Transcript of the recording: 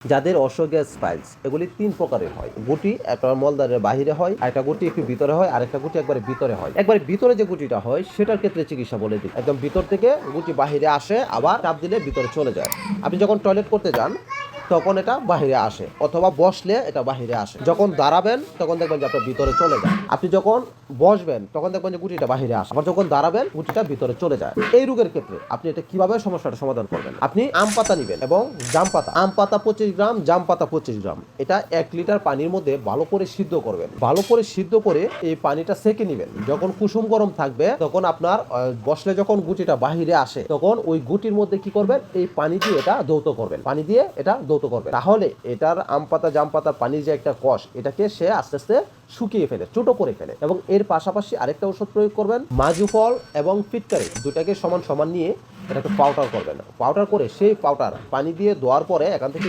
যাদের অসগ্যাস স্পাইলস এগুলি তিন প্রকারের হয়। গুটি একটা মলদারের বাহিরে হয় আরেকটা গুটি একটু ভিতরে হয়, আর একটা গুটি একবারে ভিতরে হয়। একবারে ভিতরে যে গুটিটা হয়, সেটার ক্ষেত্রে চিকিৎসা বলে দিই। একদম ভিতর থেকে গুটি বাহিরে আসে, আবার চাপ দিলে ভিতরে চলে যায়। আপনি যখন টয়লেট করতে যান তখন এটা বাহিরে আসে, অথবা বসলে এটা বাহিরে আসে। যখন দাঁড়াবেন, তখন দেখবেন যে আপনার ভিতরে চলে যায়। আপনি যখন বসবেন, তখন দেখবেন যে গুটিটা বাহিরে আসে। আবার যখন দাঁড়াবেন, গুটিটা ভিতরে চলে যায়। এই রোগের ক্ষেত্রে আপনি এটা কীভাবে সমস্যাটা সমাধান করবেন? আপনি আম পাতা নেবেন এবং জাম পাতা। আম পাতা পঁচিশ গ্রাম, জাম পাতা পঁচিশ গ্রাম। এটা এক লিটার পানির মধ্যে ভালো করে সিদ্ধ করবেন। ভালো করে সিদ্ধ করে এই পানিটা সেকে নেবেন। যখন কুসুম গরম থাকবে, তখন আপনার বসলে যখন গুটিটা বাহিরে আসে, তখন ওই গুটির মধ্যে কি করবেন? এই পানি দিয়ে এটা দৌত করবেন। পানি দিয়ে এটা দৌত করবেন তাহলে এটার আম পাতা, জাম পাতার পানির যে একটা কষ, এটাকে সে আস্তে আস্তে শুকিয়ে ফেলে, ছোট করে ফেলে। এবং এর পাশাপাশি আরেকটা ওষুধ প্রয়োগ করবেন মাজু ফল এবং ফিটকারি। দুটাকে সমান সমান নিয়ে এটাকে পাউডার করবেন। পাউডার করে সেই পাউডার পানি দিয়ে ধোয়ার পরে এখান থেকে